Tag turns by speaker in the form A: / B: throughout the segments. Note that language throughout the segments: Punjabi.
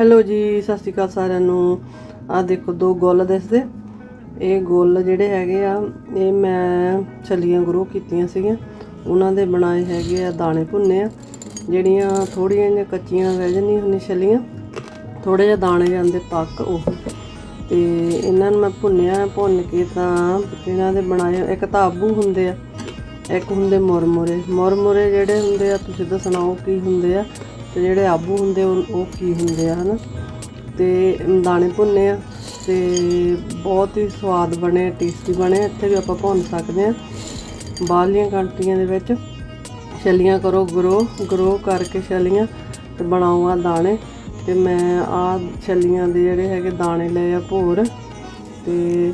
A: ਹੈਲੋ ਜੀ, ਸਤਿ ਸ਼੍ਰੀ ਅਕਾਲ ਸਾਰਿਆਂ ਨੂੰ। ਆ ਦੇਖੋ, ਦੋ ਗੁੱਲ ਦਿਸਦੇ ਇਹ ਗੁੱਲ ਜਿਹੜੇ ਹੈਗੇ ਆ, ਇਹ ਮੈਂ ਛਲੀਆਂ ਗਰੋ ਕੀਤੀਆਂ ਸੀਗੀਆਂ। ਉਹਨਾਂ ਦੇ ਬਣਾਏ ਹੈਗੇ ਆ ਦਾਣੇ ਭੁੰਨੇ ਆ। ਜਿਹੜੀਆਂ ਥੋੜੀਆਂ ਜਿਹੀਆਂ ਕੱਚੀਆਂ ਰਹਿ ਜਾਂਦੀਆਂ ਹੁੰਦੀਆਂ ਛਲੀਆਂ। ਥੋੜੇ ਜਿਹਾ ਦਾਣੇ ਜਾਂਦੇ ਪੱਕ ਉਹ। ਤੇ ਇਹਨਾਂ ਨੂੰ ਮੈਂ ਭੁੰਨਿਆ, ਭੁੰਨ ਕੇ ਤਾਂ ਇਹਨਾਂ ਦੇ ਬਣਾਏ ਇੱਕ ਤਾਂ ਆਬੂ ਹੁੰਦੇ ਆ, ਇੱਕ ਹੁੰਦੇ ਮੁਰਮੁਰੇ। ਮੁਰਮੁਰੇ ਜਿਹੜੇ ਹੁੰਦੇ ਆ, ਤੁਸੀਂ ਦੱਸਣਾ ਉਹ ਕੀ ਹੁੰਦੇ ਆ। ਤੇ ਜਿਹੜੇ ਆਬੂ ਹੁੰਦੇ ਉਹ ਉਹ ਕੀ ਹੁੰਦੇ ਆ, ਹਨਾ? ਤੇ ਦਾਣੇ ਭੁੰਨੇ ਆ ਤੇ ਬਹੁਤ ਹੀ ਸਵਾਦ ਬਣੇ ਟੇਸਟੀ ਬਣੇ। ਇੱਥੇ ਵੀ ਆਪਾਂ ਭੁੰਨ ਸਕਦੇ ਆ। ਬਾਹਰਲੀਆਂ ਕੰਟਰੀਆਂ ਦੇ ਵਿੱਚ ਛੱਲੀਆਂ ਕਰੋ ਗਰੋ ਗਰੋ ਕਰਕੇ ਛਲੀਆਂ ਤੇ ਬਣਾਓ ਆ ਦਾਣੇ। ਤੇ ਮੈਂ ਆ ਛੱਲੀਆਂ ਦੇ ਜਿਹੜੇ ਹੈਗੇ ਦਾਣੇ ਲਏ ਆ ਭੋਰ। ਤੇ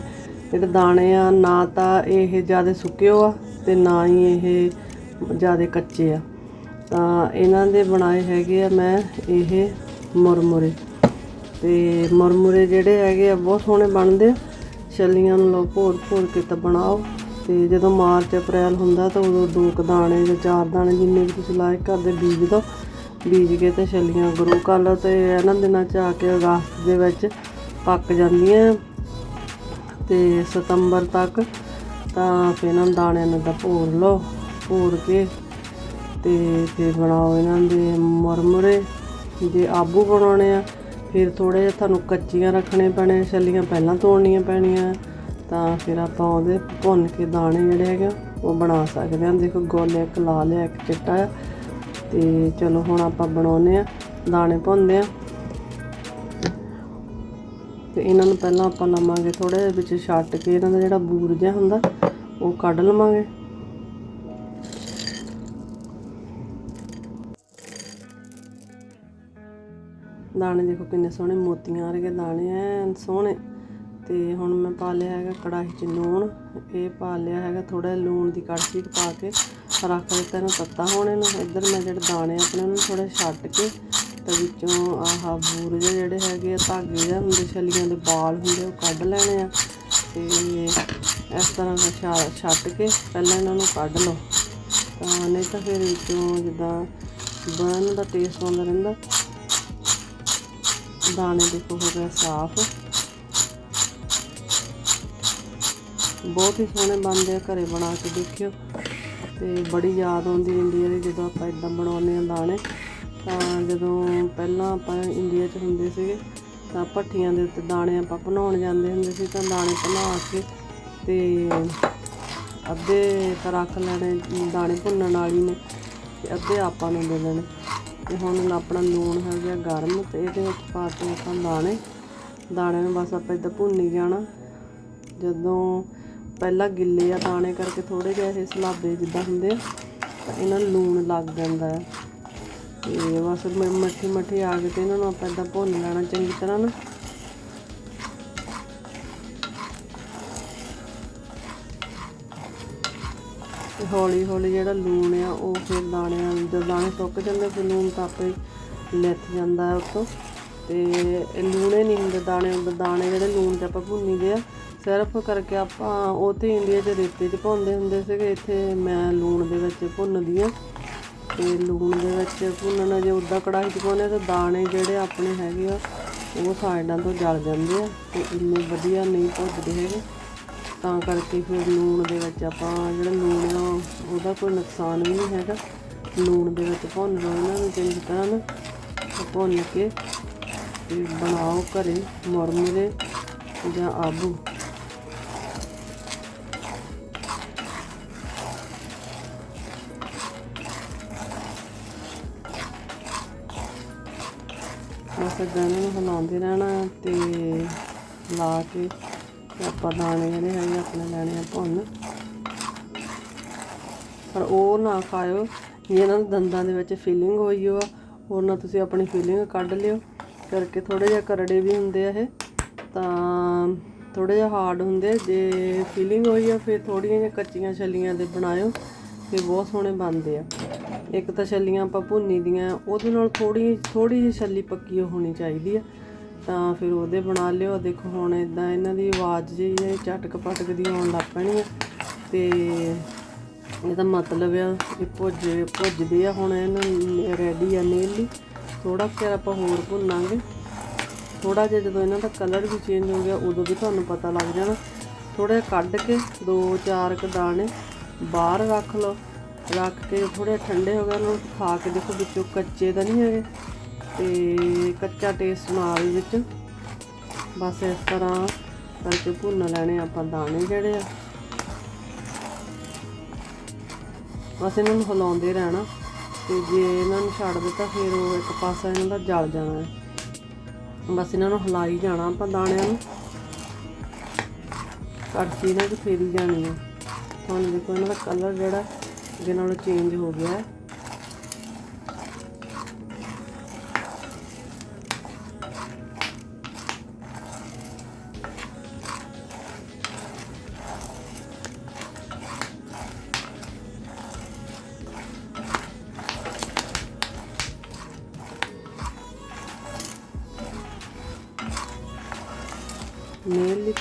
A: ਜਿਹੜੇ ਦਾਣੇ ਆ, ਨਾ ਤਾਂ ਇਹ ਜ਼ਿਆਦਾ ਸੁੱਕੇ ਆ ਤੇ ਨਾ ਹੀ ਇਹ ਜ਼ਿਆਦਾ ਕੱਚੇ ਆ। ਤਾਂ ਇਹਨਾਂ ਦੇ ਬਣਾਏ ਹੈਗੇ ਆ ਮੈਂ ਇਹ ਮੁਰਮੁਰੇ। ਤੇ ਮੁਰਮੁਰੇ ਜਿਹੜੇ ਹੈਗੇ ਆ ਬਹੁਤ ਸੋਹਣੇ ਬਣਦੇ ਆ। ਛੱਲੀਆਂ ਨੂੰ ਲੋ ਭੋਰ ਭੋਰ ਕੇ ਤਾਂ ਬਣਾਓ। ਤੇ ਜਦੋਂ ਮਾਰਚ, ਅਪ੍ਰੈਲ ਹੁੰਦਾ ਤਾਂ ਉਦੋਂ ਦੋ ਕੁ ਦਾਣੇ ਜਾਂ ਚਾਰ ਦਾਣੇ ਜਿੰਨੇ ਵੀ ਤੁਸੀਂ ਲਾਇਕ ਕਰਦੇ ਬੀਜ ਦੋ। ਬੀਜ ਕੇ ਤੇ ਛੱਲੀਆਂ ਗਰੋ ਕਰ ਲਓ ਤੇ ਇਹਨਾਂ ਦਿਨਾਂ ਚ ਆ ਕੇ ਅਗਸਤ ਦੇ ਵਿੱਚ ਪੱਕ ਜਾਂਦੀਆਂ ਤੇ ਸਤੰਬਰ ਤੱਕ ਤਾਂ ਫਿਰ ਇਹਨਾਂ ਦਾਣਿਆਂ ਨੂੰ ਤਾਂ ਭੋਰ ਲਓ, ਭੋਰ ਕੇ ਤੇ ਫਿਰ ਬਣਾਓ ਇਹਨਾਂ ਦੇ ਮੁਰਮੁਰੇ ਜੇ ਆਬੂ ਬਣਾਉਣੇ ਆ ਫਿਰ ਥੋੜੇ ਜਿਹਾ ਤੁਹਾਨੂੰ ਕੱਚੀਆਂ ਰੱਖਣੇ ਪੈਣੇ ਛੱਲੀਆਂ ਪਹਿਲਾਂ ਤੋੜਨੀਆਂ ਪੈਣੀਆਂ ਤਾਂ ਫਿਰ ਆਪਾਂ ਉਹਦੇ ਭੁੰਨ ਕੇ ਦਾਣੇ ਜਿਹੜੇ ਹੈਗੇ ਆ, ਉਹ ਬਣਾ ਸਕਦੇ ਹਾਂ। ਦੇਖੋ ਗੋਲੇ ਇੱਕ ਲਾਲ ਆ ਇੱਕ ਚਿੱਟਾ ਆ। ਤੇ ਚਲੋ ਹੁਣ ਆਪਾਂ ਬਣਾਉਨੇ ਆ ਦਾਣੇ ਭੁੰਨਦੇ ਆ ਤੇ ਇਹਨਾਂ ਨੂੰ ਪਹਿਲਾਂ ਆਪਾਂ ਲਵਾਂਗੇ ਥੋੜੇ ਜਿਹਾ ਵਿੱਚ ਛੱਟ ਕੇ ਇਹਨਾਂ ਦਾ ਜਿਹੜਾ ਬੂਰ ਜਿਹਾ ਹੁੰਦਾ ਉਹ ਕੱਢ ਲਵਾਂਗੇ। ਦਾਣੇ ਦੇਖੋ ਕਿੰਨੇ ਸੋਹਣੇ, ਮੋਤੀਆਂ ਵਰਗੇ ਦਾਣੇ ਐ ਸੋਹਣੇ। ਤੇ ਹੁਣ ਮੈਂ ਪਾ ਲਿਆ ਹੈਗਾ ਕੜਾਹੀ 'ਚ ਲੂਣ। ਇਹ ਪਾ ਲਿਆ ਹੈਗਾ ਥੋੜਾ ਲੂਣ ਦੀ ਕੜਛੀ ਪਾ ਕੇ ਰੱਖ ਦਿੱਤਾ ਇਹਨੂੰ ਤੱਤਾ ਹੋਣੇ ਨੂੰ ਇੱਧਰ ਮੈਂ ਜਿਹੜੇ ਦਾਣੇ ਆਪਣੇ ਉਹਨੂੰ ਥੋੜੇ ਛੱਡ ਕੇ ਤੇ ਵਿੱਚੋਂ ਆਹ ਬੂਰ ਜਿਹੜੇ ਹੈਗੇ ਆ ਧਾਗੇ ਜਿਹੇ ਹੁੰਦੇ ਛਲੀਆਂ ਦੇ ਬਾਲ ਹੁੰਦੇ ਉਹ ਕੱਢ ਲੈਣੇ ਆ। ਤੇ ਇਸ ਤਰ੍ਹਾਂ ਦਾ ਛਾ- ਕੇ ਪਹਿਲਾਂ ਇਹਨਾਂ ਨੂੰ ਕੱਢ ਲਓ। ਤਾਂ ਨਹੀਂ ਤਾਂ ਫਿਰ ਵਿੱਚੋਂ ਜਿੱਦਾਂ ਬਰਨ ਦਾ ਟੇਸਟ ਆਉਂਦਾ ਰਹਿੰਦਾ। ਦਾਣੇ ਦੇਖੋ ਹੋ ਗਿਆ ਸਾਫ਼। ਬਹੁਤ ਹੀ ਸੋਹਣੇ ਬਣਦੇ ਆ, ਘਰੇ ਬਣਾ ਕੇ ਦੇਖਿਓ। ਤੇ ਬੜੀ ਯਾਦ ਆਉਂਦੀ ਇੰਡੀਆ ਦੀ ਜਦੋਂ ਆਪਾਂ ਇਦਾਂ ਬਣਾਉਂਦੇ ਆ ਦਾਣੇ। ਤਾਂ ਜਦੋਂ ਪਹਿਲਾਂ ਆਪਾਂ ਇੰਡੀਆ 'ਚ ਹੁੰਦੇ ਸੀਗੇ, ਤਾਂ ਭੱਠੀਆਂ ਦੇ ਉੱਤੇ ਦਾਣੇ ਆਪਾਂ ਬਣਾਉਣ ਜਾਂਦੇ ਹੁੰਦੇ ਸੀ, ਤਾਂ ਦਾਣੇ ਬਣਾ ਕੇ ਤੇ ਅੱਧੇ ਤਾਂ ਰੱਖ ਲੈਣੇ, ਦਾਣੇ ਭੁੰਨਣ ਵਾਲੀ ਨੇ ਤੇ ਅੱਧੇ ਆਪਾਂ ਨੂੰ ਦੇ ਦੇਣੇ। ਤੇ ਹੁਣ ਆਪਣਾ ਲੂਣ ਹੋ ਗਿਆ ਗਰਮ ਤੇ ਇਹਦੇ ਵਿੱਚ ਪਾ ਕੇ ਆਪਾਂ ਦਾਣੇ। ਦਾਣੇ ਨੂੰ ਬਸ ਆਪਾਂ ਇਦਾਂ ਭੁੰਨੀ ਜਾਣਾ। ਜਦੋਂ ਪਹਿਲਾਂ ਗਿੱਲੇ ਆ ਦਾਣੇ ਕਰਕੇ ਥੋੜੇ ਜਿਹੇ ਇਹ ਸਲਾਬੇ ਜਿੱਦਾਂ ਹੁੰਦੇ ਆ, ਤਾਂ ਇਹਨਾਂ ਨੂੰ ਲੂਣ ਲੱਗ ਜਾਂਦਾ ਹੈ ਤੇ ਬਸ ਮੱਠੀ ਮੱਠੀ ਆ ਕੇ ਤੇ ਇਹਨਾਂ ਨੂੰ ਆਪਾਂ ਇਦਾਂ ਭੁੰਨ ਲੈਣਾ ਚੰਗੀ ਤਰ੍ਹਾਂ ਨਾ। ਤੇ ਹੌਲੀ ਹੌਲੀ ਜਿਹੜਾ ਲੂਣ ਆ, ਉਹ ਫਿਰ ਦਾਣਿਆਂ ਜਦੋਂ ਦਾਣੇ ਸੁੱਕ ਜਾਂਦੇ, ਫਿਰ ਲੂਣ ਤਾਂ ਆਪੇ ਹੀ ਜਾਂਦਾ ਹੈ ਉੱਤੋਂ। ਤੇ ਲੂਣੇ ਨਹੀਂ ਹੁੰਦੇ, ਦਾਣੇ ਦਾਣੇ ਜਿਹੜੇ ਲੂਣ 'ਚ ਆਪਾਂ ਭੁੰਨੀਦੇ ਆ, ਸਿਰਫ ਕਰਕੇ ਆਪਾਂ ਉਹ ਤੇ ਇੰਡੀਆ 'ਚ ਰੇਤੇ 'ਚ ਭੁੰਨਦੇ ਹੁੰਦੇ ਸੀਗੇ, ਇੱਥੇ ਮੈਂ ਲੂਣ ਦੇ ਵਿੱਚ ਭੁੰਨਦੀ ਆ ਤੇ ਲੂਣ ਦੇ ਵਿੱਚ ਭੁੰਨਣਾ ਜੇ ਉੱਦਾਂ ਕੜਾਹੀ 'ਚ ਪਾਉਂਦੇ ਤਾਂ ਦਾਣੇ ਜਿਹੜੇ ਆਪਣੇ ਹੈਗੇ ਆ, ਉਹ ਸਾਈਡਾਂ ਤੋਂ ਜਲ ਜਾਂਦੇ ਆ, ਤੇ ਇੰਨੇ ਵਧੀਆ ਨਹੀਂ ਭੁੱਜਦੇ ਹੈਗੇ। ਤਾਂ ਕਰਕੇ ਫਿਰ ਲੂਣ ਦੇ ਵਿੱਚ ਆਪਾਂ ਜਿਹੜਾ ਲੂਣ ਆ, ਉਹਦਾ ਕੋਈ ਨੁਕਸਾਨ ਵੀ ਨਹੀਂ ਹੈਗਾ। ਲੂਣ ਦੇ ਵਿੱਚ ਭੁੰਨ ਲਓ ਇਹਨਾਂ ਨੂੰ ਚੰਗੀ ਤਰ੍ਹਾਂ ਨਾ, ਭੁੰਨ ਕੇ ਤੇ ਬਣਾਓ ਘਰੇ ਮੁਰਮੁਰੇ ਜਾਂ ਆਬੂ ਬਸ ਏਦਾਂ ਇਹਨਾਂ ਨੂੰ ਹਿਲਾਉਂਦੇ ਰਹਿਣਾ ਤੇ ਲਾ ਕੇ ਆਪਾਂ ਦਾਣੇ ਜਿਹੜੇ ਹੈਗੇ ਆਪਣੇ ਲੈਣੇ ਆ ਭੁੰਨ। ਪਰ ਉਹ ਨਾ ਖਾਇਓ, ਜੇ ਇਹਨਾਂ ਦੰਦਾਂ ਦੇ ਵਿੱਚ ਫੀਲਿੰਗ ਹੋਈ ਹੋ ਆ ਹੋਰ ਨਾ ਤੁਸੀਂ ਆਪਣੀ ਫੀਲਿੰਗ ਕੱਢ ਲਿਓ। ਕਰਕੇ ਥੋੜੇ ਜਿਹਾ ਕਰੜੇ ਵੀ ਹੁੰਦੇ ਆ ਇਹ, ਤਾਂ ਥੋੜੇ ਜਿਹਾ ਹਾਰਡ ਹੁੰਦੇ ਜੇ ਫੀਲਿੰਗ ਹੋਈ ਆ, ਫਿਰ ਥੋੜੀਆਂ ਜਿਹੀਆਂ ਕੱਚੀਆਂ ਛੱਲੀਆਂ ਦੇ ਬਣਾਇਓ ਤੇ ਬਹੁਤ ਸੋਹਣੇ ਬਣਦੇ ਆ। ਇੱਕ ਤਾਂ ਛੱਲੀਆਂ ਆਪਾਂ ਭੁੰਨੀ ਦੀਆਂ, ਉਹਦੇ ਨਾਲ ਥੋੜੀ ਥੋੜੀ ਜਿਹੀ ਛੱਲੀ ਪੱਕੀ ਹੋਣੀ ਚਾਹੀਦੀ ਆ। ਤਾਂ ਫਿਰ ਉਹਦੇ ਬਣਾ ਲਿਓ। ਦੇਖੋ ਹੁਣ ਇਦਾਂ ਇਹਨਾਂ ਦੀ ਆਵਾਜ਼ ਜਿਹੀ ਹੈ ਝਟਕ ਪਟਕ ਦੀ ਆਉਣ ਲੱਗ ਪੈਣੀ ਆ। ਤੇ ਇਹਦਾ ਮਤਲਬ ਆ ਇਹ ਭੁੱਜ, ਭੁੱਜਦੇ ਆ ਹੁਣ ਇਹਨਾਂ ਰੈਡੀ ਆ ਨੇਲੀ। ਥੋੜਾ ਫਿਰ ਆਪਾਂ ਹੋਰ ਭੁੰਨਾਂਗੇ। ਥੋੜਾ ਜਿਹਾ ਜਦੋਂ ਇਹਨਾਂ ਦਾ ਕਲਰ ਵੀ ਚੇਂਜ ਹੋ ਗਿਆ, ਉਦੋਂ ਵੀ ਤੁਹਾਨੂੰ ਪਤਾ ਲੱਗ ਜਾਣਾ। ਥੋੜਾ ਜਿਹਾ ਕੱਢ ਕੇ ਦੋ ਚਾਰ ਕ ਦਾਣੇ ਬਾਹਰ ਰੱਖ ਲਓ। ਰੱਖ ਕੇ ਥੋੜੇ ਠੰਡੇ ਹੋ ਗਏ। ਉਹਨਾਂ ਨੂੰ ਖਾ ਕੇ ਦੇਖੋ, ਵਿੱਚੋਂ ਕੱਚੇ ਤਾਂ ਨਹੀਂ ਹੈਗੇ। ਤੇ ਕੱਚਾ ਟੇਸਟ ਨਾਲ ਆਵੇ ਵਿੱਚ। ਬਸ ਇਸ ਤਰ੍ਹਾਂ ਕਰਕੇ ਭੁੰਨ ਲੈਣੇ ਆਪਾਂ ਦਾਣੇ ਜਿਹੜੇ ਆ। ਬਸ ਇਹਨਾਂ ਨੂੰ ਹਿਲਾਉਂਦੇ ਰਹਿਣਾ। ਤੇ ਜੇ ਇਹਨਾਂ ਨੂੰ ਛੱਡ ਦਿੱਤਾ, ਫਿਰ ਉਹ ਇੱਕ ਪਾਸਾ ਇਹਨਾਂ ਦਾ ਜਲ ਜਾਣਾ ਹੈ। ਬਸ ਇਹਨਾਂ ਨੂੰ ਹਿਲਾਈ ਜਾਣਾ ਆਪਾਂ ਦਾਣਿਆਂ ਨੂੰ। ਕੜਛੀ ਨਾਲ ਤੇ ਫੇਰੀ ਜਾਣੀ ਹੈ। ਹੁਣ ਦੇਖੋ ਇਹਨਾਂ ਦਾ ਕਲਰ ਜਿਹੜਾ ਜਿਹਨਾਂ ਨਾਲੋਂ ਚੇਂਜ ਹੋ ਗਿਆ ਹੈ।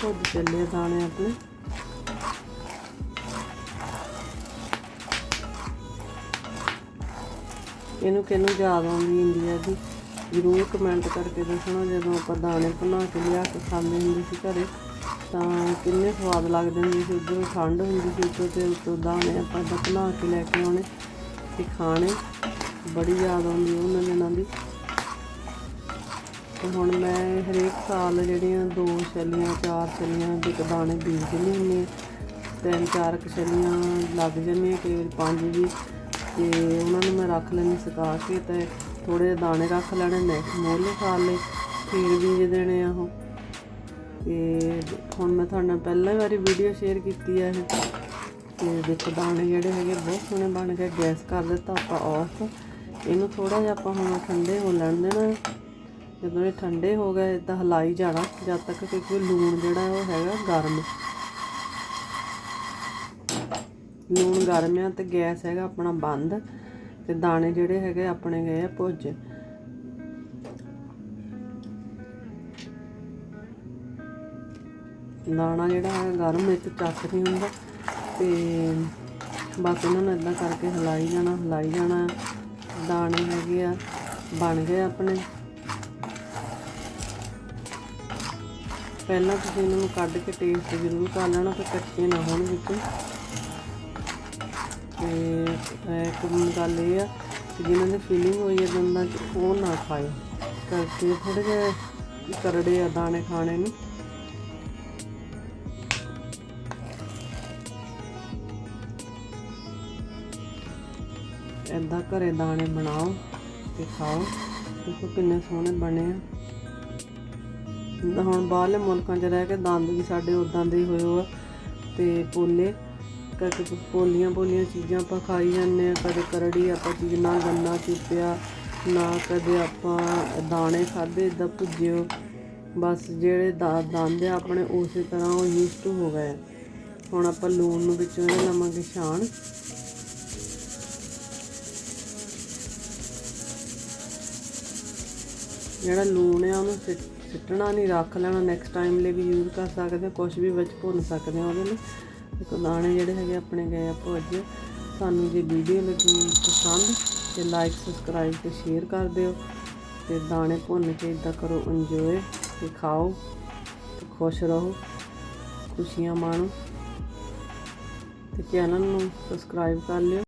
A: ਭੁੱਜ ਚੱਲੇ ਦਾਣੇ ਆਪਣੇ। ਇਹਨੂੰ ਕਿਹਨੂੰ ਯਾਦ ਆਉਂਦੀ ਇੰਡੀਆ ਦੀ ਜ਼ਰੂਰ ਕਮੈਂਟ ਕਰਕੇ ਦੱਸਣਾ, ਜਦੋਂ ਆਪਾਂ ਦਾਣੇ ਬਣਾ ਕੇ ਲਿਆ ਕੇ ਖਾਂਦੇ ਹੁੰਦੇ ਸੀ ਘਰੇ, ਤਾਂ ਕਿੰਨੇ ਸਵਾਦ ਲੱਗਦੇ ਹੁੰਦੇ ਸੀ। ਉਦੋਂ ਠੰਡ ਹੁੰਦੀ ਸੀ, ਉੱਤੋਂ ਤੇ ਉੱਤੋਂ ਦਾਣੇ ਆਪਾਂ ਏਦਾਂ ਬਣਾ ਕੇ ਲੈ ਕੇ ਆਉਣੇ ਤੇ ਖਾਣੇ। ਬੜੀ ਯਾਦ ਆਉਂਦੀ ਉਹਨਾਂ ਦਿਨਾਂ ਦੀ। ਹੁਣ ਮੈਂ ਹਰੇਕ ਸਾਲ ਜਿਹੜੀਆਂ ਦੋ ਛੱਲੀਆਂ ਚਾਰ ਛੱਲੀਆਂ ਦੇ ਦਾਣੇ ਬੀਜ ਦਿੰਦੀ ਹੁੰਦੀ ਹਾਂ। ਤਿੰਨ, ਚਾਰ ਕੁ ਛੱਲੀਆਂ ਲੱਗ ਜਾਂਦੀਆਂ ਕਈ ਵਾਰੀ ਪੰਜ ਵੀ। ਤੇ ਉਹਨਾਂ ਨੂੰ ਮੈਂ ਰੱਖ ਲੈਣੀ ਸੁਕਾ ਕੇ ਤੇ ਥੋੜੇ ਜਿਹੇ ਦਾਣੇ ਰੱਖ ਲੈਣੇ ਨੈਕਸਟ ਮੋਲੇ ਖਾ ਲਏ ਫਿਰ ਬੀਜ ਦੇਣੇ ਆ ਉਹ। ਤੇ ਹੁਣ ਮੈਂ ਤੁਹਾਡੇ ਨਾਲ ਪਹਿਲਾਂ ਵਾਰੀ ਵੀਡੀਓ ਸ਼ੇਅਰ ਕੀਤੀ ਹੈ ਇਹ। ਤੇ ਦੇਖੋ, ਦਾਣੇ ਜਿਹੜੇ ਹੈਗੇ ਬਹੁਤ ਸੋਹਣੇ ਬਣ ਗਏ, ਗੈਸ ਕਰ ਦਿੱਤਾ, ਆਪਾਂ ਆਫ ਇਹਨੂੰ ਥੋੜਾ ਜਿਹਾ ਆਪਾਂ ਹੁਣ ਠੰਡੇ ਹੋ ਲੈਣ ਦੇਣਾ। ਜਦੋਂ ਇਹ ਠੰਡੇ ਹੋ ਗਏ ਤਾਂ ਹਲਾਈ ਜਾਣਾ, ਜਦ ਤੱਕ ਕਿਉਂਕਿ ਲੂਣ ਜਿਹੜਾ ਉਹ ਹੈਗਾ ਗਰਮ। ਲੂਣ ਗਰਮ ਆ ਤੇ ਗੈਸ ਹੈਗਾ ਆਪਣਾ ਬੰਦ, ਤੇ ਦਾਣੇ ਜਿਹੜੇ ਹੈਗੇ ਆਪਣੇ ਗਏ ਆ ਭੁੱਜ। ਦਾਣਾ ਜਿਹੜਾ ਹੈ ਗਰਮ ਇੱਕ ਚੱਕ ਨਹੀਂ ਹੁੰਦਾ, ਤੇ ਬਸ ਇਹਨਾਂ ਨੂੰ ਇਦਾਂ ਕਰਕੇ ਹਿਲਾਈ ਜਾਣਾ ਹਿਲਾਈ ਜਾਣਾ। ਦਾਣੇ ਹੈਗੇ ਆ, ਬਣ ਗਏ ਆਪਣੇ। ਪਹਿਲਾਂ ਤੁਸੀਂ ਇਹਨਾਂ ਨੂੰ ਕੱਢ ਕੇ ਟੇਸਟ ਜ਼ਰੂਰ ਕਰ ਲੈਣਾ ਤੇ ਕੱਚੇ ਨਾ ਹੋਣ ਵਿੱਚ। ਤੇ ਇੱਕ ਗੱਲ ਇਹ ਆ ਕਿ ਜਿਨ੍ਹਾਂ ਦੀ ਫੀਲਿੰਗ ਹੋਈ ਹੈ ਦੰਦਾਂ 'ਚ ਉਹ ਨਾ ਖਾਓ ਕਰਕੇ ਥੋੜੇ ਜਿਹੇ ਕਰੜੇ ਆ ਦਾਣੇ ਖਾਣੇ ਨੂੰ। ਏਦਾਂ ਘਰੇ ਦਾਣੇ ਬਣਾਓ ਤੇ ਖਾਓ। ਦੇਖੋ ਕਿੰਨੇ ਸੋਹਣੇ ਬਣੇ ਆ। ਹੁਣ ਬਾਹਰਲੇ ਮੁਲਕਾਂ 'ਚ ਰਹਿ ਕੇ ਦੰਦ ਵੀ ਸਾਡੇ ਉਦਾਂ ਦੇ ਹੀ ਹੋਏ ਆ ਤੇ ਪੋਲੇ ਕਰਕੇ ਕੁਛ ਪੋਲੀਆਂ ਪੋਲੀਆਂ ਚੀਜ਼ਾਂ ਆਪਾਂ ਖਾਈ ਜਾਂਦੇ ਆ ਕਦੇ ਕਰੜੀ ਆਪਾਂ ਚੀਜ਼ ਨਾ ਗੰਨਾ ਚੁੱਪਿਆ, ਨਾ ਕਦੇ ਆਪਾਂ ਦਾਣੇ ਖਾਦੇ ਇਦਾਂ ਭੁੱਜਿਓ, ਬਸ ਜਿਹੜੇ ਦਾ, ਦੰਦ ਆ ਆਪਣੇ ਉਸੇ ਤਰ੍ਹਾਂ ਉਹ ਯੂਜ਼ ਹੋ ਗਏ ਹੁਣ ਆਪਾਂ ਲੂਣ ਨੂੰ ਵਿੱਚੋਂ ਇਹਦੇ ਲਵਾਂਗੇ ਛਾਣ। ਜਿਹੜਾ ਲੂਣ ਆ ਉਹਨੂੰ ਸਿੱਟ- ਸਿੱਟਣਾ ਨਹੀਂ, ਰੱਖ ਲੈਣਾ ਨੈਕਸਟ ਟਾਈਮ ਲਈ ਵੀ ਯੂਜ਼ ਕਰ ਸਕਦੇ ਕੁਝ ਵੀ ਵਿੱਚ ਭੁੰਨ ਸਕਦੇ ਹੋ ਉਹਦੇ ਲਈ। ਦੇਖੋ, ਦਾਣੇ ਜਿਹੜੇ ਹੈਗੇ ਆਪਣੇ ਗਏ ਆ ਭੁੱਜ। ਤੁਹਾਨੂੰ ਜੇ ਵੀਡੀਓ ਲੱਗੀ ਪਸੰਦ, ਤੇ ਲਾਈਕ ਸਬਸਕ੍ਰਾਈਬ ਤੇ ਸ਼ੇਅਰ ਕਰ ਦਿਓ। ਤੇ ਦਾਣੇ ਭੁੰਨ ਕੇ ਇਦਾਂ ਕਰੋ ਇੰਜੋਏ ਤੇ ਖਾਓ ਤੇ ਖੁਸ਼ ਰਹੋ। ਖੁਸ਼ੀਆਂ ਮਾਣੋ। ਤੇ ਚੈਨਲ ਨੂੰ ਸਬਸਕ੍ਰਾਈਬ ਕਰ ਲਿਓ।